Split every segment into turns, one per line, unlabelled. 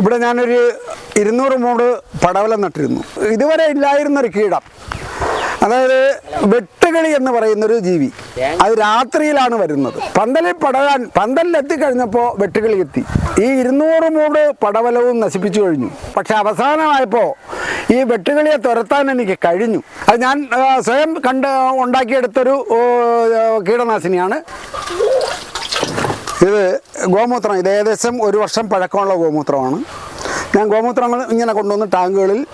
ഇവിടെ ഞാനൊരു ഇരുന്നൂറ് മൂട് പടവലം നട്ടിരുന്നു. ഇതുവരെ ഇല്ലായിരുന്നൊരു കീടം. അതായത് വെട്ടുകിളി എന്ന് പറയുന്നൊരു ജീവി. അത് രാത്രിയിലാണ് വരുന്നത്. പന്തലിൽ പടരാൻ പന്തലിൽ എത്തിക്കഴിഞ്ഞപ്പോൾ വെട്ടുകിളി എത്തി. ഈ ഇരുന്നൂറ് മൂട് പടവലവും നശിപ്പിച്ചു കഴിഞ്ഞു. പക്ഷെ അവസാനമായപ്പോൾ ഈ വെട്ടുകിളിയെ തുരത്താൻ എനിക്ക് കഴിഞ്ഞു. അത് ഞാൻ സ്വയം കണ്ട് ഉണ്ടാക്കിയെടുത്തൊരു കീടനാശിനിയാണ്. ഇത് ഗോമൂത്രം ഇത് ഏകദേശം ഒരു വർഷം പഴക്കമുള്ള ഗോമൂത്രമാണ്. ഞാൻ ഗോമൂത്രങ്ങൾ ഇങ്ങനെ കൊണ്ടുവന്ന് ടാങ്കുകളിൽ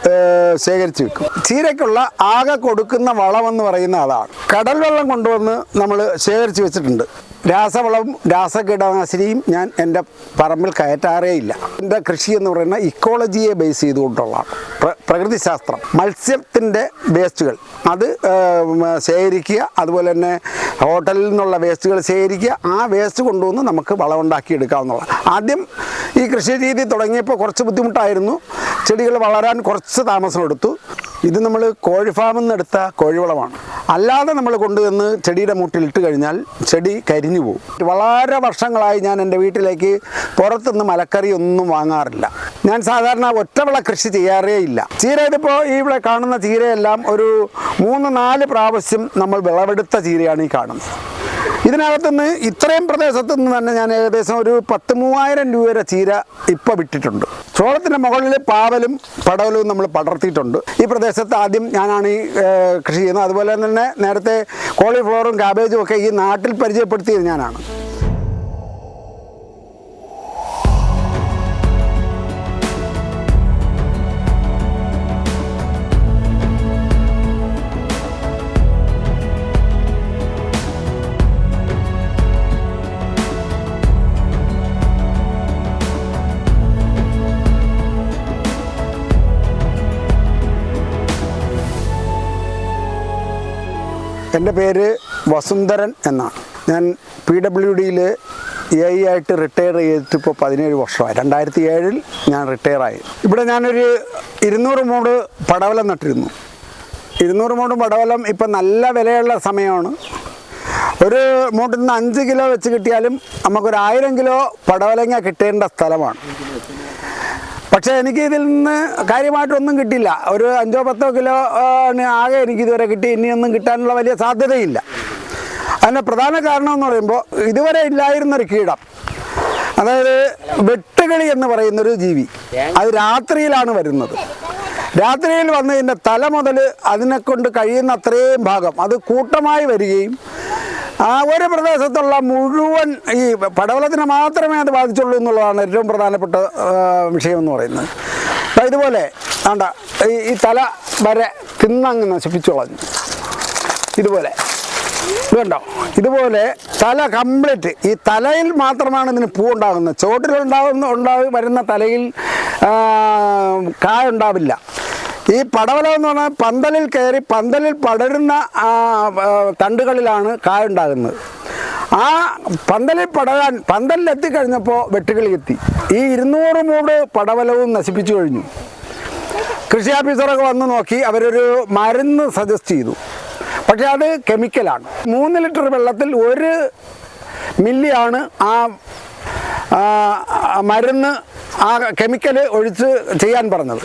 ശേഖരിച്ച് വെക്കും. ചീരയ്ക്കുള്ള ആകെ കൊടുക്കുന്ന വളമെന്ന് പറയുന്ന അതാണ് കടൽ വെള്ളം കൊണ്ടുവന്ന് നമ്മൾ ശേഖരിച്ച് വെച്ചിട്ടുണ്ട്. രാസവളവും രാസകീടനാശിനിയും ഞാൻ എന്റെ പറമ്പിൽ കയറ്റാറേ ഇല്ല. എന്റെ കൃഷി എന്ന് പറയുന്ന ഇക്കോളജിയെ ബേസ് ചെയ്തുകൊണ്ടുള്ളതാണ്. പ്രകൃതിശാസ്ത്രം മത്സ്യത്തിന്റെ വേസ്റ്റുകൾ. അത് ശേഖരിക്കുക അതുപോലെ തന്നെ ഹോട്ടലിൽ നിന്നുള്ള വേസ്റ്റുകൾ ശേഖരിക്കുക ആ വേസ്റ്റ് കൊണ്ടുവന്ന് നമുക്ക് വളമുണ്ടാക്കി എടുക്കാവുന്നതാണ് ആദ്യം ഈ കൃഷി രീതി തുടങ്ങിയപ്പോൾ കുറച്ച് ബുദ്ധിമുട്ടായിരുന്നു. ചെടികൾ വളരാൻ കുറച്ച് താമസം എടുത്തു ഇത് നമ്മൾ കോഴി ഫാമിൽ നിന്ന് എടുത്ത കോഴിവളമാണ്. അല്ലാതെ നമ്മൾ കൊണ്ടുവന്ന് ചെടിയുടെ മൂട്ടിൽ ഇട്ട് കഴിഞ്ഞാൽ ചെടി കരിഞ്ഞു പോകും. വളരെ വർഷങ്ങളായി ഞാൻ എന്റെ വീട്ടിലേക്ക് പുറത്തുനിന്ന് മലക്കറി ഒന്നും വാങ്ങാറില്ല. ഞാൻ സാധാരണ ഒറ്റവിള കൃഷി ചെയ്യാറേ ഇല്ല. ചീര ഇതിപ്പോൾ ഇവിടെ കാണുന്ന ചീരയെല്ലാം ഒരു മൂന്ന് നാല് പ്രാവശ്യം നമ്മൾ വിളവെടുത്ത ചീരയാണ് ഈ കാണുന്നത്. ഇതിനകത്തുനിന്ന് ഇത്രയും പ്രദേശത്തു നിന്ന് തന്നെ ഞാൻ ഏകദേശം ഒരു പത്ത് മൂവായിരം രൂപ വരെ ചീര ഇപ്പോൾ വിട്ടിട്ടുണ്ട് ചോളത്തിന്റെ മുകളിൽ പാവലും പടവലും നമ്മൾ പടർത്തിയിട്ടുണ്ട്. ഈ പ്രദേശത്ത് ആദ്യം ഞാനാണ് ഈ കൃഷി ചെയ്യുന്നത്. അതുപോലെ തന്നെ നേരത്തെ കോളിഫ്ലവറും കാബേജും ഒക്കെ ഈ നാട്ടിൽ പരിചയപ്പെടുത്തിയത് ഞാനാണ്. എന്റെ പേര് വസുന്ധരൻ എന്നാണ്. ഞാൻ പി ഡബ്ല്യു ഡിയിൽ എ ഐ ആയിട്ട് റിട്ടയർ ചെയ്തിട്ട് ഇപ്പോൾ പതിനേഴ് വർഷമായി. രണ്ടായിരത്തി ഏഴിൽ ഞാൻ റിട്ടയർ റിട്ടയറായി ഇവിടെ ഞാനൊരു ഇരുന്നൂറ് മൂട് പടവലം നട്ടിരുന്നു. ഇരുന്നൂറ് മൂട് പടവലം ഇപ്പം നല്ല വിലയുള്ള സമയമാണ്. ഒരു മൂട്ടിൽ നിന്ന് അഞ്ച് കിലോ വെച്ച് കിട്ടിയാലും നമുക്കൊരു ആയിരം കിലോ പടവലങ്ങ കിട്ടേണ്ട സ്ഥലമാണ്. പക്ഷേ എനിക്ക് ഇതിൽ നിന്ന് കാര്യമായിട്ടൊന്നും കിട്ടില്ല ഒരു അഞ്ചോ പത്തോ കിലോ ആകെ എനിക്ക് ഇതുവരെ കിട്ടി. ഇനിയൊന്നും കിട്ടാനുള്ള വലിയ സാധ്യതയില്ല. അതിന്റെ പ്രധാന കാരണം എന്ന് പറയുമ്പോൾ ഇതുവരെ ഇല്ലായിരുന്നൊരു കീടം. അതായത് വെട്ടുകിളി എന്ന് പറയുന്നൊരു ജീവി. അത് രാത്രിയിലാണ് വരുന്നത്. രാത്രിയിൽ വന്നതിന്റെ തല മുതൽ അതിനെ കൊണ്ട് കഴിയുന്ന അത്രയും ഭാഗം അത് കൂട്ടമായി വരികയും ആ ഒരു പ്രദേശത്തുള്ള മുഴുവൻ ഈ പടവലത്തിനെ മാത്രമേ അത് ബാധിച്ചുള്ളൂ എന്നുള്ളതാണ് ഏറ്റവും പ്രധാനപ്പെട്ട വിഷയം എന്ന് പറയുന്നത്. അപ്പം ഇതുപോലെ വേണ്ട ഈ ഈ തല വരെ തിന്നങ്ങ് നശിപ്പിച്ചുകളഞ്ഞു ഇതുപോലെ. ഇതുണ്ടോ? ഇതുപോലെ തല കംപ്ലീറ്റ് ഈ തലയിൽ മാത്രമാണ് ഇതിന് പൂ ഉണ്ടാകുന്നത്. ചുവട്ടിലുണ്ടാകുന്ന ഉണ്ടാകും വരുന്ന തലയിൽ കായ ഉണ്ടാവില്ല. ഈ പടവല എന്ന് പറഞ്ഞാൽ പന്തലിൽ കയറി പന്തലിൽ പടരുന്ന തണ്ടുകളിലാണ് കായുണ്ടാകുന്നത് ആ പന്തലിൽ പടരാൻ പന്തലിൽ എത്തിക്കഴിഞ്ഞപ്പോൾ വെട്ടുകിളി എത്തി. ഈ ഇരുന്നൂറ് മൂട് പടവലവും നശിപ്പിച്ചു കഴിഞ്ഞു. കൃഷി ഓഫീസറൊക്കെ വന്ന് നോക്കി അവരൊരു മരുന്ന് സജസ്റ്റ് ചെയ്തു. പക്ഷേ അത് കെമിക്കലാണ് മൂന്ന് ലിറ്റർ വെള്ളത്തിൽ ഒരു മില്ലിയാണ് ആ മരുന്ന് ആ കെമിക്കൽ ഒഴിച്ച് ചെയ്യാൻ പറഞ്ഞത്.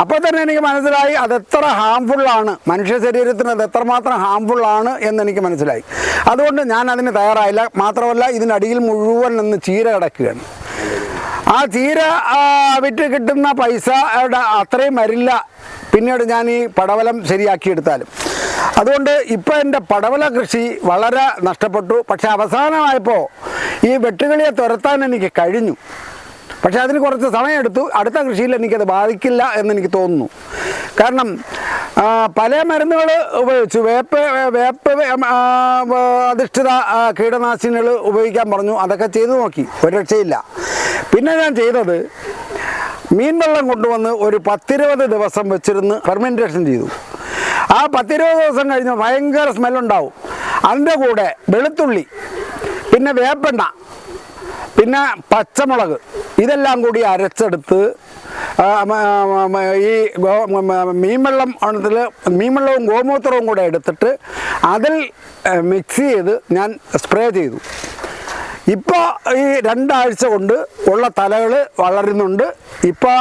അപ്പോൾ തന്നെ എനിക്ക് മനസ്സിലായി അതെത്ര ഹാംഫുള്ളാണ് മനുഷ്യ ശരീരത്തിന് അത് എത്രമാത്രം ഹാംഫുള്ളാണ് എന്നെനിക്ക് മനസ്സിലായി. അതുകൊണ്ട് ഞാൻ അതിന് തയ്യാറായില്ല. മാത്രമല്ല ഇതിനടിയിൽ മുഴുവൻ നിന്ന് ചീര കിടക്കുകയാണ്. ആ ചീര വിറ്റ് കിട്ടുന്ന പൈസ അത്രയും വരില്ല. പിന്നീട് ഞാൻ ഈ പടവലം ശരിയാക്കിയെടുത്താലും അതുകൊണ്ട് ഇപ്പോൾ എന്റെ പടവല കൃഷി വളരെ നഷ്ടപ്പെട്ടു. പക്ഷെ അവസാനമായപ്പോൾ ഈ വെട്ടുകിളിയെ തുരത്താൻ എനിക്ക് കഴിഞ്ഞു. പക്ഷെ അതിന് കുറച്ച് സമയമെടുത്തു. അടുത്ത കൃഷിയിൽ എനിക്കത് ബാധിക്കില്ല എന്ന് എനിക്ക് തോന്നുന്നു. കാരണം പല മരുന്നുകൾ ഉപയോഗിച്ചു. വേപ്പ് വേപ്പ് അധിഷ്ഠിത കീടനാശിനികൾ ഉപയോഗിക്കാൻ പറഞ്ഞു. അതൊക്കെ ചെയ്തു നോക്കി. ഒരു രക്ഷയില്ല. പിന്നെ ഞാൻ ചെയ്തത് മീൻ വെള്ളം കൊണ്ടുവന്ന് ഒരു പത്തിരുപത് ദിവസം വെച്ചിരുന്ന് ഫെർമെന്റേഷൻ ചെയ്തു. ആ പത്തിരുപത് ദിവസം കഴിഞ്ഞ് ഭയങ്കര സ്മെല്ലുണ്ടാവും അതിന്റെ കൂടെ വെളുത്തുള്ളി പിന്നെ വേപ്പെണ്ണ പിന്നെ പച്ചമുളക്. ഇതെല്ലാം കൂടി അരച്ചെടുത്ത് ഈ ഗോ മീൻവെള്ളം അതിൽ മീൻവെള്ളവും ഗോമൂത്രവും കൂടെ എടുത്തിട്ട് അതിൽ മിക്സ് ചെയ്ത് ഞാൻ സ്പ്രേ ചെയ്തു. ഇപ്പോൾ ഈ രണ്ടാഴ്ച കൊണ്ട് ഉള്ള തലകൾ വളരുന്നുണ്ട്. ഇപ്പോൾ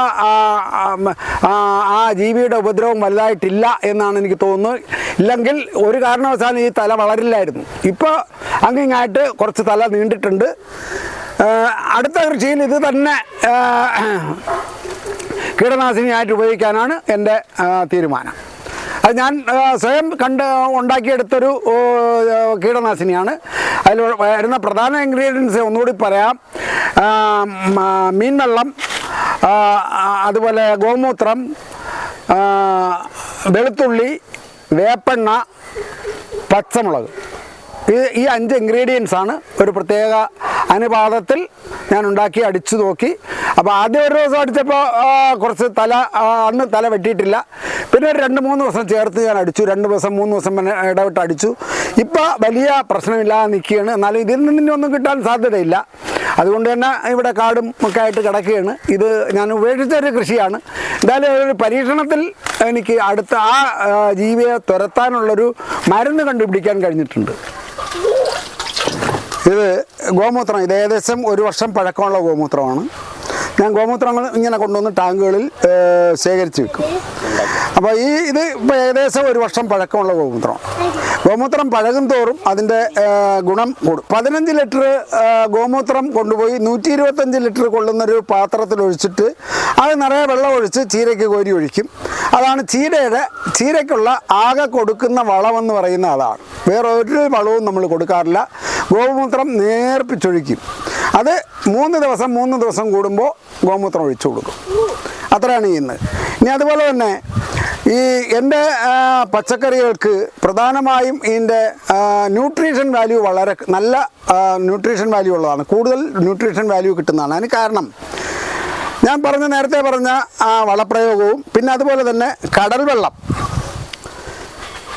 ആ ജീവിയുടെ ഉപദ്രവം വലുതായിട്ടില്ല എന്നാണ് എനിക്ക് തോന്നുന്നത് ഇല്ലെങ്കിൽ ഒരു കാരണവശാലും ഈ തല വളരില്ലായിരുന്നു. ഇപ്പോൾ അങ്ങിങ്ങായിട്ട് കുറച്ച് തല നീണ്ടിട്ടുണ്ട്. അടുത്ത കൃഷിയിൽ ഇത് തന്നെ കീടനാശിനിയായിട്ട് ഉപയോഗിക്കാനാണ് എന്റെ തീരുമാനം. അത് ഞാൻ സ്വയം കണ്ട് ഉണ്ടാക്കിയെടുത്തൊരു കീടനാശിനിയാണ്. അതിൽ വരുന്ന പ്രധാന ഇൻഗ്രീഡിയൻസ് ഒന്നുകൂടി പറയാം. മീൻ വെള്ളം അതുപോലെ ഗോമൂത്രം വെളുത്തുള്ളി വേപ്പെണ്ണ പച്ചമുളക്. ഈ അഞ്ച് ഇൻഗ്രീഡിയൻസാണ് ഒരു പ്രത്യേക അനുപാതത്തിൽ ഞാൻ ഉണ്ടാക്കി അടിച്ചു നോക്കി. അപ്പോൾ ആദ്യം ഒരു ദിവസം അടിച്ചപ്പോൾ കുറച്ച് തല അന്ന് തല വെട്ടിയിട്ടില്ല. പിന്നെ ഒരു രണ്ട് മൂന്ന് ദിവസം ചേർത്ത് ഞാൻ അടിച്ചു. രണ്ട് ദിവസം മൂന്ന് ദിവസം പിന്നെ ഇടവിട്ട് അടിച്ചു. ഇപ്പോൾ വലിയ പ്രശ്നമില്ലാതെ നിൽക്കുകയാണ് എന്നാലും ഇതിൽ നിന്ന് ഒന്നും കിട്ടാൻ സാധ്യതയില്ല. അതുകൊണ്ട് തന്നെ ഇവിടെ കാടും ഒക്കെ ആയിട്ട് കിടക്കുകയാണ്. ഇത് ഞാൻ ഉപേക്ഷിച്ച ഒരു കൃഷിയാണ്. എന്തായാലും ഒരു പരീക്ഷണത്തിൽ എനിക്ക് അടുത്ത ആ ജീവിയെ തുരത്താനുള്ളൊരു മരുന്ന് കണ്ടുപിടിക്കാൻ കഴിഞ്ഞിട്ടുണ്ട്. ഇത് ഗോമൂത്രം ഇത് ഏകദേശം ഒരു വർഷം പഴക്കമുള്ള ഗോമൂത്രമാണ്. ഞാൻ ഗോമൂത്രങ്ങൾ ഇങ്ങനെ കൊണ്ടുവന്ന് ടാങ്കുകളിൽ ശേഖരിച്ച് വെക്കും. അപ്പോൾ ഈ ഇത് ഇപ്പോൾ ഏകദേശം ഒരു വർഷം പഴക്കമുള്ള ഗോമൂത്രം. ഗോമൂത്രം പഴകും തോറും അതിന്റെ ഗുണം കൂടും. പതിനഞ്ച് ലിറ്റർ ഗോമൂത്രം കൊണ്ടുപോയി നൂറ്റി ഇരുപത്തഞ്ച് ലിറ്റർ കൊള്ളുന്നൊരു പാത്രത്തിൽ ഒഴിച്ചിട്ട് അത് നിറയെ വെള്ളം ഒഴിച്ച് ചീരയ്ക്ക് കോരി ഒഴിക്കും. അതാണ് ചീരയുടെ ചീരയ്ക്കുള്ള ആകെ കൊടുക്കുന്ന വളമെന്ന് പറയുന്ന അതാണ്. വേറെ ഒരു വളവും നമ്മൾ കൊടുക്കാറില്ല. ഗോമൂത്രം നേർപ്പിച്ചൊഴിക്കും. അത് മൂന്ന് ദിവസം മൂന്ന് ദിവസം കൂടുമ്പോൾ ഗോമൂത്രം ഒഴിച്ചു കൊടുക്കും. അത്രയാണ് ചെയ്യുന്നത് ഇനി അതുപോലെ തന്നെ ഈ എന്റെ പച്ചക്കറികൾക്ക് പ്രധാനമായും ഇതിന്റെ ന്യൂട്രീഷൻ വാല്യൂ വളരെ നല്ല ന്യൂട്രീഷൻ വാല്യൂ ഉള്ളതാണ്. കൂടുതൽ ന്യൂട്രീഷൻ വാല്യൂ കിട്ടുന്നതാണ്. അതിന് കാരണം ഞാൻ പറഞ്ഞ നേരത്തെ പറഞ്ഞ ആ വളപ്രയോഗവും പിന്നെ അതുപോലെ തന്നെ കടൽ വെള്ളം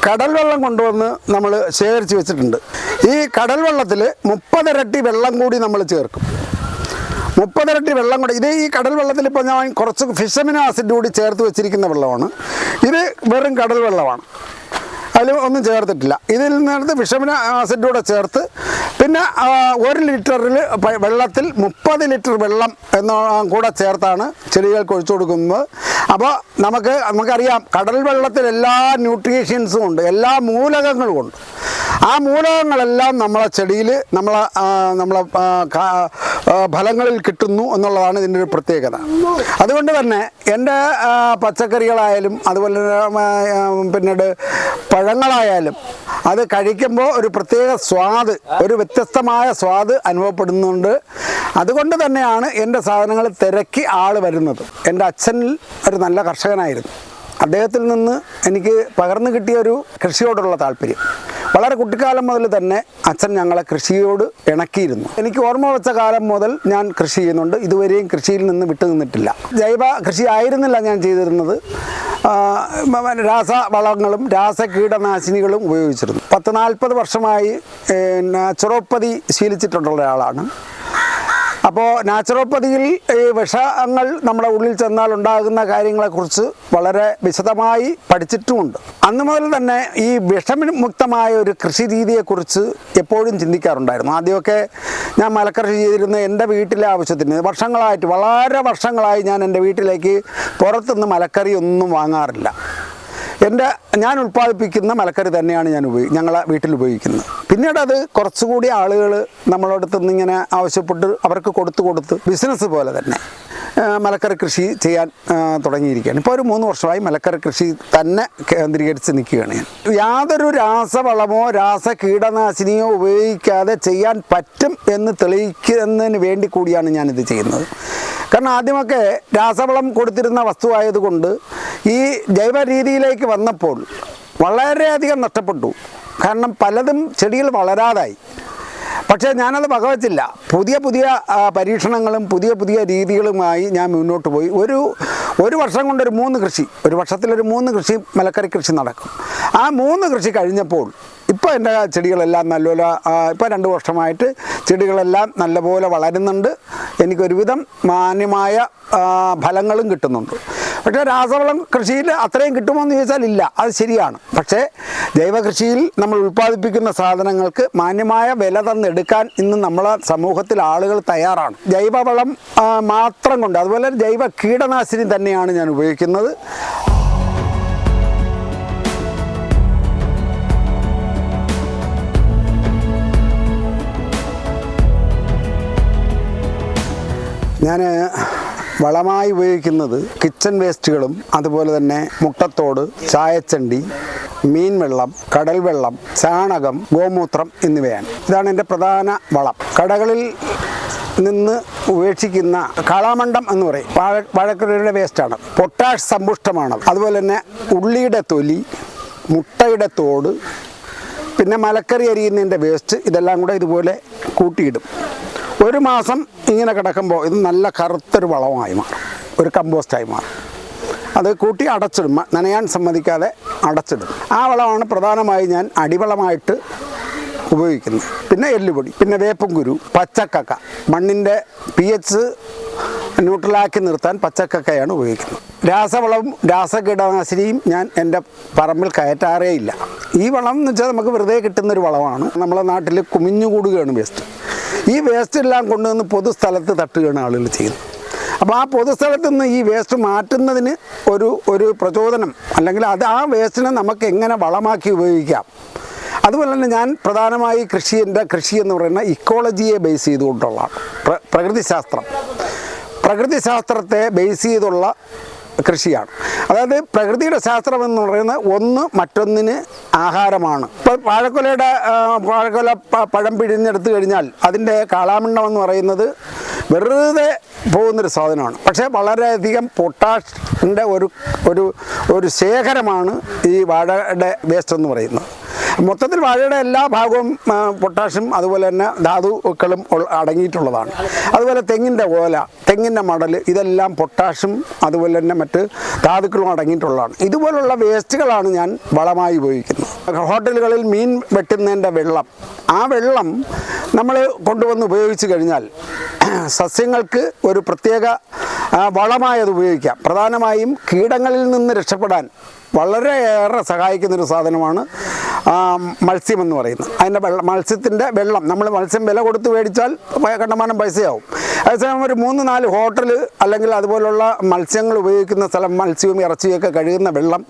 കടൽ വെള്ളം കൊണ്ടുവന്ന് നമ്മൾ ശേഖരിച്ച് വെച്ചിട്ടുണ്ട്. ഈ കടൽ വെള്ളത്തിൽ മുപ്പതിരട്ടി വെള്ളം കൂടി നമ്മൾ ചേർക്കും. മുപ്പതിരട്ടി വെള്ളം കൂടി ഇത് ഈ കടൽ വെള്ളത്തിൽ ഇപ്പോൾ ഞാൻ കുറച്ച് ഫിഷമിനോ ആസിഡ് കൂടി ചേർത്ത് വെച്ചിരിക്കുന്ന വെള്ളമാണ്. ഇത് വെറും കടൽ വെള്ളമാണ്. അതിൽ ഒന്നും ചേർത്തിട്ടില്ല. ഇതിൽ നിന്നെടുത്ത് വിഷമിന ആസിഡ് കൂടെ ചേർത്ത് പിന്നെ ഒരു ലിറ്ററിൽ വെള്ളത്തിൽ മുപ്പത് ലിറ്റർ വെള്ളം എന്ന കൂടെ ചേർത്താണ് ചെടികൾക്ക് ഒഴിച്ചു കൊടുക്കുന്നത്. അപ്പോൾ നമുക്ക് നമുക്കറിയാം കടൽ വെള്ളത്തിൽ എല്ലാ ന്യൂട്രീഷ്യൻസും ഉണ്ട് എല്ലാ മൂലകങ്ങളും ഉണ്ട്. ആ മൂലകങ്ങളെല്ലാം നമ്മളെ ചെടിയിൽ നമ്മളെ നമ്മളെ ഫലങ്ങളിൽ കിട്ടുന്നു എന്നുള്ളതാണ് ഇതിന്റെ ഒരു പ്രത്യേകത. അതുകൊണ്ട് തന്നെ എന്റെ പച്ചക്കറികളായാലും അതുപോലെ പിന്നീട് പഴങ്ങളായാലും അത് കഴിക്കുമ്പോൾ ഒരു പ്രത്യേക സ്വാദ് ഒരു വ്യത്യസ്തമായ സ്വാദ് അനുഭവപ്പെടുന്നുണ്ട്. അതുകൊണ്ട് തന്നെയാണ് എന്റെ സാധനങ്ങൾ തിരക്കി ആൾ വരുന്നത്. എന്റെ അച്ഛനിൽ ഒരു നല്ല കർഷകനായിരുന്നു. അദ്ദേഹത്തിൽ നിന്ന് എനിക്ക് പകർന്നു കിട്ടിയ ഒരു കൃഷിയോടുള്ള താല്പര്യം. വളരെ കുട്ടിക്കാലം മുതൽ തന്നെ അച്ഛൻ ഞങ്ങളെ കൃഷിയോട് ഇണക്കിയിരുന്നു. എനിക്ക് ഓർമ്മ വെച്ച കാലം മുതൽ ഞാൻ കൃഷി ചെയ്യുന്നുണ്ട്. ഇതുവരെയും കൃഷിയിൽ നിന്ന് വിട്ടു നിന്നിട്ടില്ല. ജൈവ കൃഷി ആയിരുന്നില്ല ഞാൻ ചെയ്തിരുന്നത്. രാസ വളങ്ങളും രാസ കീടനാശിനികളും ഉപയോഗിച്ചിരുന്നു. പത്ത് നാൽപ്പത് വർഷമായി നാച്ചുറോപ്പതി ശീലിച്ചിട്ടുള്ള ഒരാളാണ്. അപ്പോൾ നാച്ചുറോപ്പതിയിൽ ഈ വിഷങ്ങൾ നമ്മുടെ ഉള്ളിൽ ചെന്നാൽ ഉണ്ടാകുന്ന കാര്യങ്ങളെക്കുറിച്ച് വളരെ വിശദമായി പഠിച്ചിട്ടുമുണ്ട്. അന്ന് മുതൽ തന്നെ ഈ വിഷമുക്തമായ ഒരു കൃഷി രീതിയെക്കുറിച്ച് എപ്പോഴും ചിന്തിക്കാറുണ്ടായിരുന്നു. ആദ്യമൊക്കെ ഞാൻ മലക്കൃഷി ചെയ്തിരുന്ന എന്റെ വീട്ടിലെ ആവശ്യത്തിന് വർഷങ്ങളായിട്ട് വളരെ വർഷങ്ങളായി ഞാൻ എന്റെ വീട്ടിലേക്ക് പുറത്തുനിന്ന് മലക്കറി ഒന്നും വാങ്ങാറില്ല. എന്റെ ഞാൻ ഉൽപ്പാദിപ്പിക്കുന്ന മലക്കറി തന്നെയാണ് ഞാൻ ഉപയോഗി ഞങ്ങളെ വീട്ടിൽ ഉപയോഗിക്കുന്നത്. പിന്നീട് അത് കുറച്ചുകൂടി ആളുകൾ നമ്മളടുത്ത് നിന്ന് ഇങ്ങനെ ആവശ്യപ്പെട്ട് അവർക്ക് കൊടുത്തു കൊടുത്ത് ബിസിനസ് പോലെ തന്നെ. മലക്കറി കൃഷി ചെയ്യാൻ തുടങ്ങിയിരിക്കുകയാണ്. ഇപ്പോൾ ഒരു മൂന്ന് വർഷമായി മലക്കറി കൃഷി തന്നെ കേന്ദ്രീകരിച്ച് നിൽക്കുകയാണ് ഞാൻ. യാതൊരു രാസവളമോ രാസ കീടനാശിനിയോ ഉപയോഗിക്കാതെ ചെയ്യാൻ പറ്റും എന്ന് തെളിയിക്കുന്നതിന് വേണ്ടി കൂടിയാണ് ഞാനിത് ചെയ്യുന്നത്. കാരണം ആദ്യമൊക്കെ രാസവളം കൊടുത്തിരുന്ന വസ്തുവായതുകൊണ്ട് ഈ ജൈവ രീതിയിലേക്ക് വന്നപ്പോൾ വളരെയധികം നഷ്ടപ്പെട്ടു. കാരണം പലതും ചെടികൾ വളരാതായി. പക്ഷേ ഞാനത് വകവച്ചില്ല. പുതിയ പുതിയ പരീക്ഷണങ്ങളും പുതിയ പുതിയ രീതികളുമായി ഞാൻ മുന്നോട്ട് പോയി. ഒരു ഒരു വർഷം കൊണ്ടൊരു മൂന്ന് കൃഷി ഒരു വർഷത്തിലൊരു മൂന്ന് കൃഷി മലക്കറി കൃഷി നടക്കും. ആ മൂന്ന് കൃഷി കഴിഞ്ഞപ്പോൾ ഇപ്പോൾ എന്റെ ചെടികളെല്ലാം നല്ലപോലെ ഇപ്പോൾ രണ്ട് വർഷമായിട്ട് ചെടികളെല്ലാം നല്ലപോലെ വളരുന്നുണ്ട്. എനിക്കൊരുവിധം മാന്യമായ ഫലങ്ങളും കിട്ടുന്നുണ്ട്. പക്ഷേ രാസവളം കൃഷിയിൽ അത്രയും കിട്ടുമോ എന്ന് ചോദിച്ചാൽ ഇല്ല. അത് ശരിയാണ്. പക്ഷേ ജൈവകൃഷിയിൽ നമ്മൾ ഉൽപ്പാദിപ്പിക്കുന്ന സാധനങ്ങൾക്ക് മാന്യമായ വില തന്നെടുക്കാൻ ഇന്ന് നമ്മളെ സമൂഹത്തിൽ ആളുകൾ തയ്യാറാണ്. ജൈവവളം മാത്രം കൊണ്ട് അതുപോലെ ജൈവ കീടനാശിനി തന്നെയാണ് ഞാൻ ഉപയോഗിക്കുന്നത്. ഞാൻ വളമായി ഉപയോഗിക്കുന്നത് കിച്ചൺ വേസ്റ്റുകളും അതുപോലെ തന്നെ മുട്ടത്തോട് ചായച്ചണ്ടി മീൻ വെള്ളം കടൽ വെള്ളം ചാണകം ഗോമൂത്രം എന്നിവയാണ്. ഇതാണ് എന്റെ പ്രധാന വളം. കടകളിൽ നിന്ന് ഉപേക്ഷിക്കുന്ന കാളാമണ്ടം എന്ന് പറയും. വാഴ വാഴക്കടയുടെ വേസ്റ്റാണ്. പൊട്ടാഷ് സമ്പുഷ്ടമാണ്. അതുപോലെ തന്നെ ഉള്ളിയുടെ തൊലി മുട്ടയുടെ തോട് പിന്നെ മലക്കറി അരിയുന്നതിന്റെ വേസ്റ്റ് ഇതെല്ലാം കൂടെ ഇതുപോലെ കൂട്ടിയിടും. ഒരു മാസം ഇങ്ങനെ കിടക്കുമ്പോൾ ഇത് നല്ല കറുത്തൊരു വളമായി മാറും. ഒരു കമ്പോസ്റ്റായി മാറും. അത് കൂട്ടി അടച്ചിടും. നനയാൻ സമ്മതിക്കാതെ അടച്ചിടും. ആ വളമാണ് പ്രധാനമായി ഞാൻ അടിവളമായിട്ട് ഉപയോഗിക്കുന്നത്. പിന്നെ എല്ലുപൊടി പിന്നെ വേപ്പും കുരു പച്ചക്കക്ക. മണ്ണിന്റെ പി എച്ച് ന്യൂട്രലാക്കി നിർത്താൻ പച്ചക്കക്കയാണ് ഉപയോഗിക്കുന്നത്. രാസവളവും രാസകീടനാശിനിയും ഞാൻ എന്റെ പറമ്പിൽ കയറ്റാറേ ഇല്ല. ഈ വളം എന്ന് വെച്ചാൽ നമുക്ക് വെറുതെ കിട്ടുന്നൊരു വളമാണ്. നമ്മളെ നാട്ടിൽ കുമിഞ്ഞുകൂടുകയാണ് വേസ്റ്റ് ഈ വേസ്റ്റ് എല്ലാം കൊണ്ടുവന്ന് പൊതുസ്ഥലത്ത് തട്ടുകയാണ് ആളുകൾ ചെയ്യുന്നത്. അപ്പോൾ ആ പൊതുസ്ഥലത്ത് നിന്ന് ഈ വേസ്റ്റ് മാറ്റുന്നതിന് ഒരു ഒരു പ്രചോദനം അല്ലെങ്കിൽ അത് ആ വേസ്റ്റിനെ നമുക്ക് എങ്ങനെ വളമാക്കി ഉപയോഗിക്കാം. അതുപോലെ തന്നെ ഞാൻ പ്രധാനമായി കൃഷി എന്റെ കൃഷി എന്ന് പറയുന്ന ഇക്കോളജിയെ ബേസ് ചെയ്തുകൊണ്ടുള്ളതാണ് പ്ര പ്രകൃതിശാസ്ത്രം. പ്രകൃതിശാസ്ത്രത്തെ ബേസ് ചെയ്തുള്ള കൃഷിയാണ്. അതായത് പ്രകൃതിയുടെ ശാസ്ത്രം എന്ന് പറയുന്നത് ഒന്ന് മറ്റൊന്നിന് ആഹാരമാണ്. ഇപ്പോൾ വാഴക്കൊലയുടെ വാഴക്കൊല പഴം പിഴിഞ്ഞെടുത്ത് കഴിഞ്ഞാൽ അതിന്റെ കാളാമണ്ണം എന്ന് പറയുന്നത് വെറുതെ പോകുന്നൊരു സാധനമാണ്. പക്ഷേ വളരെയധികം പൊട്ടാഷിന്റെ ഒരു ഒരു ഒരു ശേഖരമാണ് ഈ വാഴയുടെ വേസ്റ്റ് എന്ന് പറയുന്നത്. മൊത്തത്തിൽ വാഴയുടെ എല്ലാ ഭാഗവും പൊട്ടാഷ്യം അതുപോലെ തന്നെ ധാതുക്കളും അടങ്ങിയിട്ടുള്ളതാണ്. അതുപോലെ തെങ്ങിന്റെ ഓല തെങ്ങിന്റെ മടൽ ഇതെല്ലാം പൊട്ടാഷ്യം അതുപോലെ തന്നെ മറ്റ് ധാതുക്കളും അടങ്ങിയിട്ടുള്ളതാണ്. ഇതുപോലുള്ള വേസ്റ്റുകളാണ് ഞാൻ വളമായി ഉപയോഗിക്കുന്നത്. ഹോട്ടലുകളിൽ മീൻ വെട്ടുന്നതിന്റെ വെള്ളം ആ വെള്ളം നമ്മൾ കൊണ്ടുവന്ന് ഉപയോഗിച്ച് കഴിഞ്ഞാൽ സസ്യങ്ങൾക്ക് ഒരു പ്രത്യേക വളമായത് ഉപയോഗിക്കാം. പ്രധാനമായും കീടങ്ങളിൽ നിന്ന് രക്ഷപ്പെടാൻ വളരെയേറെ സഹായിക്കുന്നൊരു സാധനമാണ് മത്സ്യം എന്ന് പറയുന്നത്. അതിന്റെ വെള്ളം മത്സ്യത്തിന്റെ വെള്ളം. നമ്മൾ മത്സ്യം വില കൊടുത്ത് മേടിച്ചാൽ കണ്ടമാനം പൈസയാവും. അതേസമയം ഒരു മൂന്ന് നാല് ഹോട്ടൽ അല്ലെങ്കിൽ അതുപോലുള്ള മത്സ്യങ്ങൾ ഉപയോഗിക്കുന്ന സ്ഥലം മത്സ്യവും ഇറച്ചിയൊക്കെ കഴുകുന്ന വെള്ളം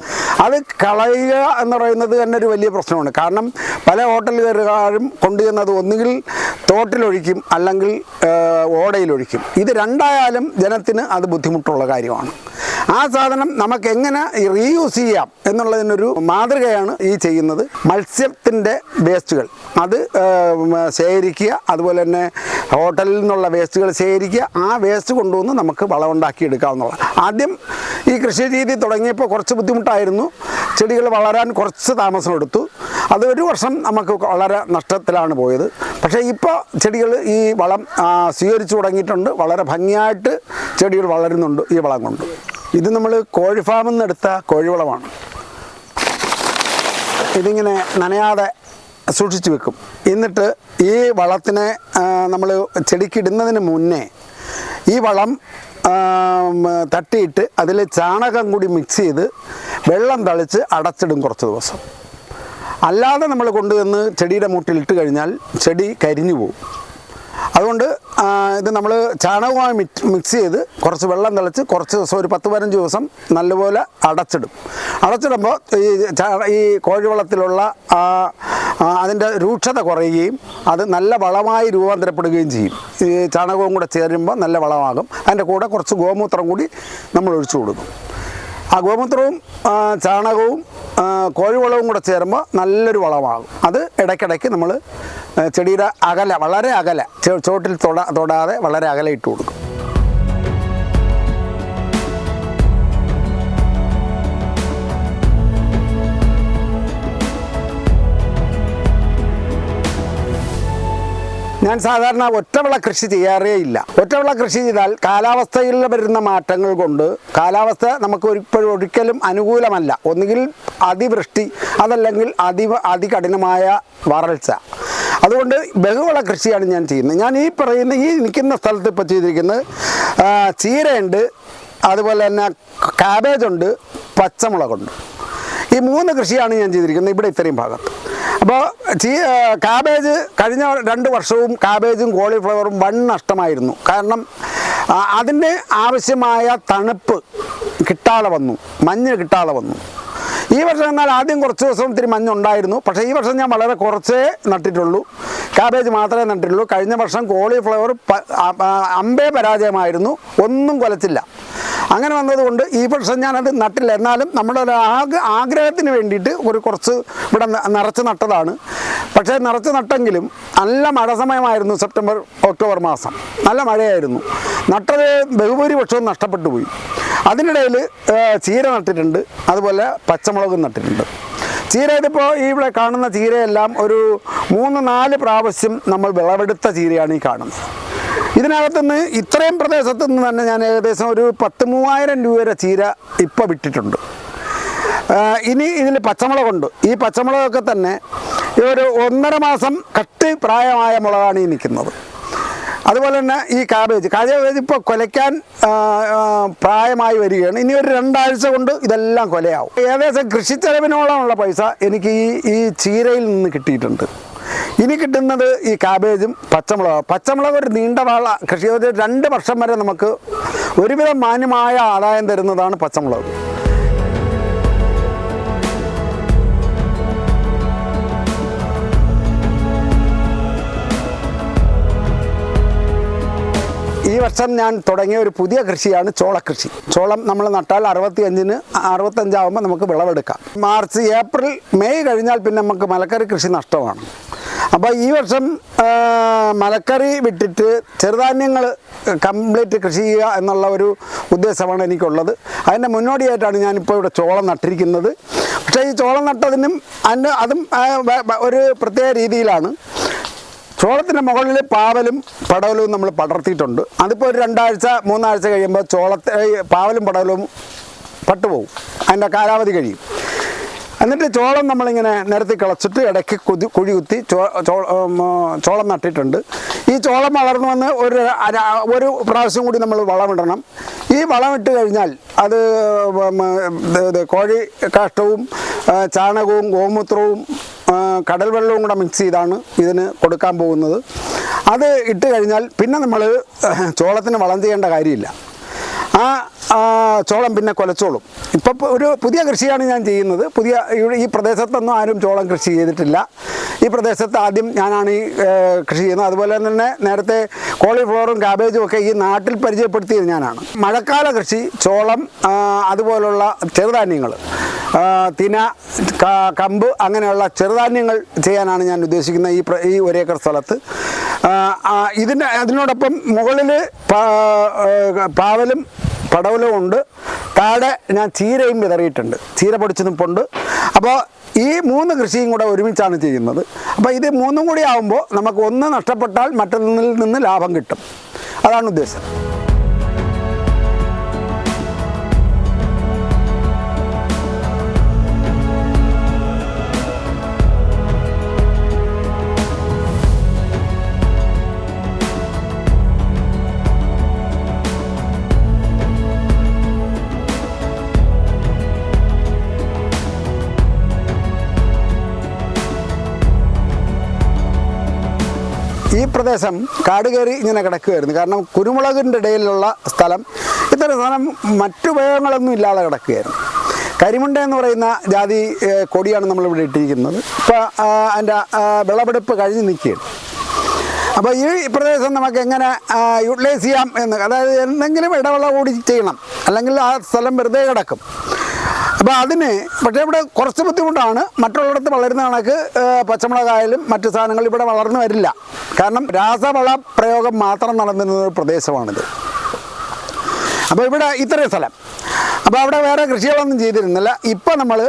അത് കളയുക എന്ന് പറയുന്നത് തന്നെ ഒരു വലിയ പ്രശ്നമാണ്. കാരണം പല ഹോട്ടലുകാരും കൊണ്ടുചെന്നത് ഒന്നുകിൽ തോട്ടിലൊഴിക്കും അല്ലെങ്കിൽ ഓടയിലൊഴിക്കും. ഇത് രണ്ടായാലും ജനത്തിന് അത് ബുദ്ധിമുട്ടുള്ള കാര്യമാണ്. ആ സാധനം നമുക്ക് എങ്ങനെ റീയൂസ് ചെയ്യാം എന്നുള്ളതിനൊരു മാതൃകയാണ് ഈ ചെയ്യുന്നത് മത്സ്യത്തിന്റെ വേസ്റ്റുകൾ. അത് ശേഖരിക്കുക അതുപോലെ തന്നെ ഹോട്ടലിൽ നിന്നുള്ള വേസ്റ്റുകൾ ആ വേസ്റ്റ് കൊണ്ടുവന്ന് നമുക്ക് വളമുണ്ടാക്കി എടുക്കാവുന്നതാണ് ആദ്യം ഈ കൃഷി രീതി തുടങ്ങിയപ്പോൾ കുറച്ച് ബുദ്ധിമുട്ടായിരുന്നു. ചെടികൾ വളരാൻ കുറച്ച് താമസം എടുത്തു. അത് ഒരു വർഷം നമുക്ക് വളരെ നഷ്ടത്തിലാണ് പോയത്. പക്ഷേ ഇപ്പോൾ ചെടികൾ ഈ വളം സ്വീകരിച്ചു തുടങ്ങിയിട്ടുണ്ട്. വളരെ ഭംഗിയായിട്ട് ചെടികൾ വളരുന്നുണ്ട് ഈ വളം കൊണ്ട്. ഇത് നമ്മൾ കോഴി ഫാമിൽ നിന്ന് എടുത്ത കോഴിവളമാണ്. ഇതിങ്ങനെ നനയാതെ സൂക്ഷിച്ചു വെക്കും. എന്നിട്ട് ഈ വളത്തിനെ നമ്മൾ ചെടിക്കിടുന്നതിന് മുന്നേ ഈ വളം തട്ടിയിട്ട് അതിൽ ചാണകം കൂടി മിക്സ് ചെയ്ത് വെള്ളം തളിച്ച് അടച്ചിടും കുറച്ച് ദിവസം. അല്ലാതെ നമ്മൾ കൊണ്ടുവന്ന് ചെടിയുടെ മൂട്ടിലിട്ട് കഴിഞ്ഞാൽ ചെടി കരിഞ്ഞു പോകും. അതുകൊണ്ട് ഇത് നമ്മൾ ചാണകവുമായി മിക്സ് ചെയ്ത് കുറച്ച് വെള്ളം തിളച്ച് കുറച്ച് ദിവസം ഒരു പത്ത് പതിനഞ്ച് ദിവസം നല്ലപോലെ അടച്ചിടും. അടച്ചിടുമ്പോൾ ഈ ഈ കോഴിവളത്തിലുള്ള അതിന്റെ രൂക്ഷത കുറയുകയും അത് നല്ല വളമായി രൂപാന്തരപ്പെടുകയും ചെയ്യും. ഈ ചാണകവും കൂടെ ചേരുമ്പോൾ നല്ല വളമാകും. അതിന്റെ കൂടെ കുറച്ച് ഗോമൂത്രം കൂടി നമ്മൾ ഒഴിച്ചു കൊടുക്കും. ആ ഗോമൂത്രവും ചാണകവും കോഴിവളവും കൂടെ ചേരുമ്പോൾ നല്ലൊരു വളമാകും. അത് ഇടയ്ക്കിടയ്ക്ക് നമ്മൾ ചെടിയുടെ അകല വളരെ അകല ചോട്ടിൽ തൊട തൊടാതെ വളരെ അകല ഇട്ട് കൊടുക്കും. ഞാൻ സാധാരണ ഒറ്റവിള കൃഷി ചെയ്യാറേ ഇല്ല. ഒറ്റവിള കൃഷി ചെയ്താൽ കാലാവസ്ഥയിൽ വരുന്ന മാറ്റങ്ങൾ കൊണ്ട് കാലാവസ്ഥ നമുക്ക് ഇപ്പോഴും ഒരിക്കലും അനുകൂലമല്ല. ഒന്നുകിൽ അതിവൃഷ്ടി അതല്ലെങ്കിൽ അതി അതികഠിനമായ വരൾച്ച. അതുകൊണ്ട് ബഹുവിള കൃഷിയാണ് ഞാൻ ചെയ്യുന്നത്. ഞാൻ ഈ പറയുന്ന ഈ നിൽക്കുന്ന സ്ഥലത്ത് ഇപ്പോൾ ചെയ്തിരിക്കുന്നത് ചീരയുണ്ട് അതുപോലെ തന്നെ കാബേജ് ഉണ്ട് പച്ചമുളകുണ്ട്. ഈ മൂന്ന് കൃഷിയാണ് ഞാൻ ചെയ്തിരിക്കുന്നത് ഇവിടെ ഇത്രയും ഭാഗത്ത് അപ്പോൾ ചീ കാബേജ് കഴിഞ്ഞ രണ്ട് വർഷവും കാബേജും കോളിഫ്ലവറും വൺ നഷ്ടമായിരുന്നു. കാരണം അതിന് ആവശ്യമായ തണുപ്പ് കിട്ടാതെ വന്നു. മഞ്ഞ് കിട്ടാതെ വന്നു. ഈ വർഷം എന്നാൽ ആദ്യം കുറച്ച് ദിവസം ഇത്തിരി മഞ്ഞുണ്ടായിരുന്നു. പക്ഷേ ഈ വർഷം ഞാൻ വളരെ കുറച്ചേ നട്ടിട്ടുള്ളൂ. കാബേജ് മാത്രമേ നട്ടിട്ടുള്ളൂ. കഴിഞ്ഞ വർഷം കോളിഫ്ലവർ അമ്പേ പരാജയമായിരുന്നു. ഒന്നും കൊലച്ചില്ല. അങ്ങനെ വന്നതുകൊണ്ട് ഈ വർഷം ഞാനത് നട്ടില്ല. എന്നാലും നമ്മുടെ ഒരു ആഗ്ര ആഗ്രഹത്തിന് വേണ്ടിയിട്ട് ഒരു കുറച്ച് ഇവിടെ നിറച്ച് നട്ടതാണ്. പക്ഷേ നിറച്ച് നട്ടെങ്കിലും നല്ല മഴ സമയമായിരുന്നു സെപ്റ്റംബർ ഒക്ടോബർ മാസം. നല്ല മഴയായിരുന്നു. നട്ടത് ബഹുഭൂരിപക്ഷവും നഷ്ടപ്പെട്ടു പോയി. അതിനിടയിൽ ചീര നട്ടിട്ടുണ്ട്. അതുപോലെ പച്ചമുളകും നട്ടിട്ടുണ്ട്. ചീര ഇതിപ്പോൾ ഇവിടെ കാണുന്ന ചീരയെല്ലാം ഒരു മൂന്ന് നാല് പ്രാവശ്യം നമ്മൾ വിളവെടുത്ത ചീരയാണ് ഈ കാണുന്നത്. ഇതിനകത്തുനിന്ന് ഇത്രയും പ്രദേശത്തു നിന്ന് തന്നെ ഞാൻ ഏകദേശം ഒരു പത്ത് മൂവായിരം രൂപ വരെ ചീര ഇപ്പോൾ വിട്ടിട്ടുണ്ട് ഇനി ഇതിൽ പച്ചമുളകുണ്ട്. ഈ പച്ചമുളകൊക്കെ തന്നെ ഒരു ഒന്നര മാസം കട്ടി പ്രായമായ മുളകാണ് ഈ നിൽക്കുന്നത്. അതുപോലെ തന്നെ ഈ കാബേജ് കാബേജ് ഇപ്പോൾ കൊലയ്ക്കാൻ പ്രായമായി വരികയാണ്. ഇനി ഒരു രണ്ടാഴ്ച കൊണ്ട് ഇതെല്ലാം കൊലയാവും. ഏകദേശം കൃഷിച്ചെലവിനോളമുള്ള പൈസ എനിക്ക് ഈ ഈ ചീരയിൽ നിന്ന് കിട്ടിയിട്ടുണ്ട്. ഇനി കിട്ടുന്നത് ഈ കാബേജും പച്ചമുളക്. പച്ചമുളക് ഒരു നീണ്ട വാള കൃഷി രണ്ട് വർഷം വരെ നമുക്ക് ഒരുവിധം മാന്യമായ ആദായം തരുന്നതാണ് പച്ചമുളക്. വർഷം ഞാൻ തുടങ്ങിയ ഒരു പുതിയ കൃഷിയാണ് ചോളക്കൃഷി ചോളം നമ്മൾ നട്ടാൽ അറുപത്തി അഞ്ചിന് അറുപത്തഞ്ചാവുമ്പോൾ നമുക്ക് വിളവെടുക്കാം. മാർച്ച് ഏപ്രിൽ മെയ് കഴിഞ്ഞാൽ പിന്നെ നമുക്ക് മലക്കറി കൃഷി നഷ്ടമാണ്. അപ്പോൾ ഈ വർഷം മലക്കറി വിട്ടിട്ട് ചെറുധാന്യങ്ങൾ കംപ്ലീറ്റ് കൃഷി ചെയ്യുക എന്നുള്ള ഒരു ഉദ്ദേശമാണ് എനിക്കുള്ളത്. അതിന്റെ മുന്നോടിയായിട്ടാണ് ഞാനിപ്പോൾ ഇവിടെ ചോളം നട്ടിരിക്കുന്നത്. പക്ഷേ ഈ ചോളം നട്ടതിനും അതിന്റെ അതും ഒരു പ്രത്യേക രീതിയിലാണ്. ചോളത്തിന്റെ മുകളിൽ പാവലും പടവലും നമ്മൾ പടർത്തിയിട്ടുണ്ട്. അതിപ്പോൾ ഒരു രണ്ടാഴ്ച മൂന്നാഴ്ച കഴിയുമ്പോൾ ചോളത്തെ പാവലും പടവലും പട്ടുപോകും അതിന്റെ കാലാവധി കഴിയും. എന്നിട്ട് ചോളം നമ്മളിങ്ങനെ നിരത്തി കിളച്ചിട്ട് ഇടയ്ക്ക് കുതി കുഴി കുത്തി ചോളം നട്ടിട്ടുണ്ട്. ഈ ചോളം വളർന്നു വന്ന് ഒരു ഒരു പ്രാവശ്യം കൂടി നമ്മൾ വളമിടണം. ഈ വളമിട്ട് കഴിഞ്ഞാൽ അത് കോഴി കാഷ്ടവും ചാണകവും ഗോമൂത്രവും കടൽ വെള്ളവും കൂടെ മിക്സ് ചെയ്താണ് ഇതിന് കൊടുക്കാൻ പോകുന്നത്. അത് ഇട്ട് കഴിഞ്ഞാൽ പിന്നെ നമ്മൾ ചോളത്തിന് വളം ചെയ്യേണ്ട കാര്യമില്ല. ആ ചോളം പിന്നെ കൊലച്ചോളും. ഇപ്പം ഒരു പുതിയ കൃഷിയാണ് ഞാൻ ചെയ്യുന്നത്. പുതിയ ഈ പ്രദേശത്തൊന്നും ആരും ചോളം കൃഷി ചെയ്തിട്ടില്ല. ഈ പ്രദേശത്ത് ആദ്യം ഞാനാണ് ഈ കൃഷി ചെയ്യുന്നത്. അതുപോലെ തന്നെ നേരത്തെ കോളിഫ്ലവറും കാബേജും ഒക്കെ ഈ നാട്ടിൽ പരിചയപ്പെടുത്തിയത് ഞാനാണ്. മഴക്കാല കൃഷി ചോളം അതുപോലുള്ള ചെറുധാന്യങ്ങൾ തിന കമ്പ് അങ്ങനെയുള്ള ചെറുധാന്യങ്ങൾ ചെയ്യാനാണ് ഞാൻ ഉദ്ദേശിക്കുന്നത് ഈ ഈ ഒരേക്കർ സ്ഥലത്ത്. ഇതിന്റെ അതിനോടൊപ്പം മുകളിൽ പാവലും പടവലും ഉണ്ട്. താഴെ ഞാൻ ചീരയും വിതറിയിട്ടുണ്ട്. ചീര പൊടിച്ച് നിപ്പുണ്ട് അപ്പോൾ ഈ മൂന്ന് കൃഷിയും കൂടെ ഒരുമിച്ചാണ് ചെയ്യുന്നത്. അപ്പോൾ ഇത് മൂന്നും കൂടി ആകുമ്പോൾ നമുക്ക് ഒന്ന് നഷ്ടപ്പെട്ടാൽ മറ്റൊന്നിൽ നിന്ന് ലാഭം കിട്ടും. അതാണ് ഉദ്ദേശം. പ്രദേശം കാട് കയറി ഇങ്ങനെ കിടക്കുകയായിരുന്നു. കാരണം കുരുമുളകിന്റെ ഇടയിലുള്ള സ്ഥലം ഇത്തരം സ്ഥലം മറ്റുപയോഗങ്ങളൊന്നും ഇല്ലാതെ കിടക്കുകയായിരുന്നു. കരിമുണ്ട എന്ന് പറയുന്ന ജാതി കൊടിയാണ് നമ്മളിവിടെ ഇട്ടിരിക്കുന്നത്. ഇപ്പോൾ അതിന്റെ വിളവെടുപ്പ് കഴിഞ്ഞ് നിൽക്കുകയാണ്. അപ്പോൾ ഈ പ്രദേശം നമുക്ക് എങ്ങനെ യൂട്ടിലൈസ് ചെയ്യാം എന്ന് അതായത് എന്തെങ്കിലും ഇടവേള കൂടി ചെയ്യണം. അല്ലെങ്കിൽ ആ സ്ഥലം വെറുതെ കിടക്കും. അപ്പോൾ അതിന് പക്ഷേ ഇവിടെ കുറച്ച് ബുദ്ധിമുട്ടാണ്. മറ്റുള്ളിടത്ത് വളരുന്ന കണക്ക് പച്ചമുളകായാലും മറ്റു സാധനങ്ങൾ ഇവിടെ വളർന്നു വരില്ല. കാരണം രാസവള പ്രയോഗം മാത്രം നടന്നിരുന്ന ഒരു പ്രദേശമാണിത്. അപ്പോൾ ഇവിടെ ഇത്രയും സ്ഥലം. അപ്പോൾ അവിടെ വേറെ കൃഷികളൊന്നും ചെയ്തിരുന്നില്ല. ഇപ്പോൾ നമ്മൾ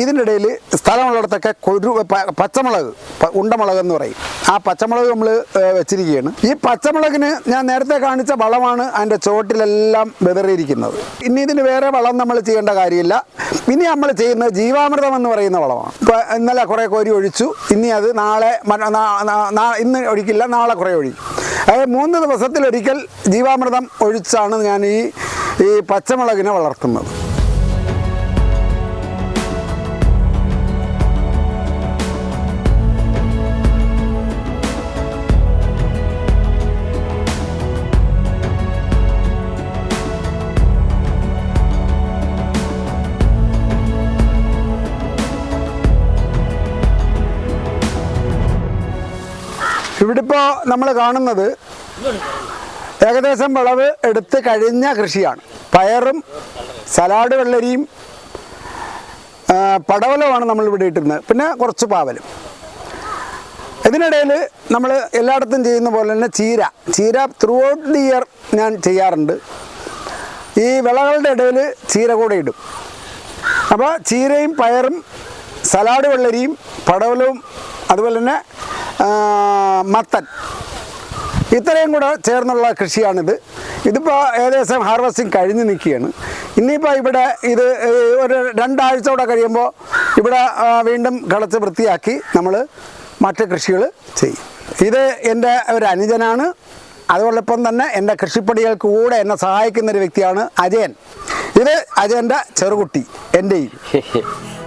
ഇതിന്റെ ഇടയിൽ സ്ഥലമുള്ളിടത്തൊക്കെ കൊരു പച്ചമുളക് ഉണ്ടമുളക് എന്ന് പറയും. ആ പച്ചമുളക് നമ്മൾ വെച്ചിരിക്കുകയാണ്. ഈ പച്ചമുളകിന് ഞാൻ നേരത്തെ കാണിച്ച വളമാണ് അതിന്റെ ചുവട്ടിലെല്ലാം വിതറിയിരിക്കുന്നത് ഇനി ഇതിന് വേറെ വളം നമ്മൾ ചെയ്യേണ്ട കാര്യമില്ല. ഇനി നമ്മൾ ചെയ്യുന്നത് ജീവാമൃതം എന്ന് പറയുന്ന വളമാണ്. ഇപ്പോൾ ഇന്നലെ കുറേ കോരി ഒഴിച്ചു. ഇനി അത് നാളെ ഇന്ന് ഒഴിക്കില്ല നാളെ കുറേ ഒഴിക്കും അതായത് മൂന്ന് ദിവസത്തിലൊരിക്കൽ ജീവാമൃതം ഒഴിച്ചാണ് ഞാൻ ഈ ഈ പച്ചമുളകിനെ വളർത്തുന്നത്. ഇവിടെ ഇപ്പോൾ നമ്മൾ കാണുന്നത് ഏകദേശം വിളവ് എടുത്ത് കഴിഞ്ഞ കൃഷിയാണ്. പയറും സലാഡ് വെള്ളരിയും പടവലുമാണ് നമ്മൾ ഇവിടെ ഇട്ടുന്നത് പിന്നെ കുറച്ച് പാവലും. ഇതിനിടയിൽ നമ്മൾ എല്ലായിടത്തും ചെയ്യുന്ന പോലെ തന്നെ ചീര. ചീര ത്രൂ ഔട്ട് ദി ഇയർ ഞാൻ ചെയ്യാറുണ്ട്. ഈ വിളകളുടെ ഇടയിൽ ചീര കൂടെ ഇടും. അപ്പോൾ ചീരയും പയറും സലാഡ് വെള്ളരിയും പടവലവും അതുപോലെ തന്നെ മത്തൻ ഇത്രയും കൂടെ ചേർന്നുള്ള കൃഷിയാണിത്. ഇതിപ്പോൾ ഏകദേശം ഹാർവസ്റ്റിംഗ് കഴിഞ്ഞ് നിൽക്കുകയാണ്. ഇനിയിപ്പോൾ ഇവിടെ ഇത് ഒരു രണ്ടാഴ്ച കൂടെ കഴിയുമ്പോൾ ഇവിടെ വീണ്ടും കളച്ച് വൃത്തിയാക്കി നമ്മൾ മറ്റ് കൃഷികൾ ചെയ്യും. ഇത് എന്റെ ഒരു അനുജനാണ്. അതോടൊപ്പം തന്നെ എന്റെ കൃഷിപ്പണികൾക്ക് കൂടെ എന്നെ സഹായിക്കുന്ന ഒരു വ്യക്തിയാണ് അജയൻ. ഇത് അജയന്റെ ചെറുകുട്ടി എന്റെയും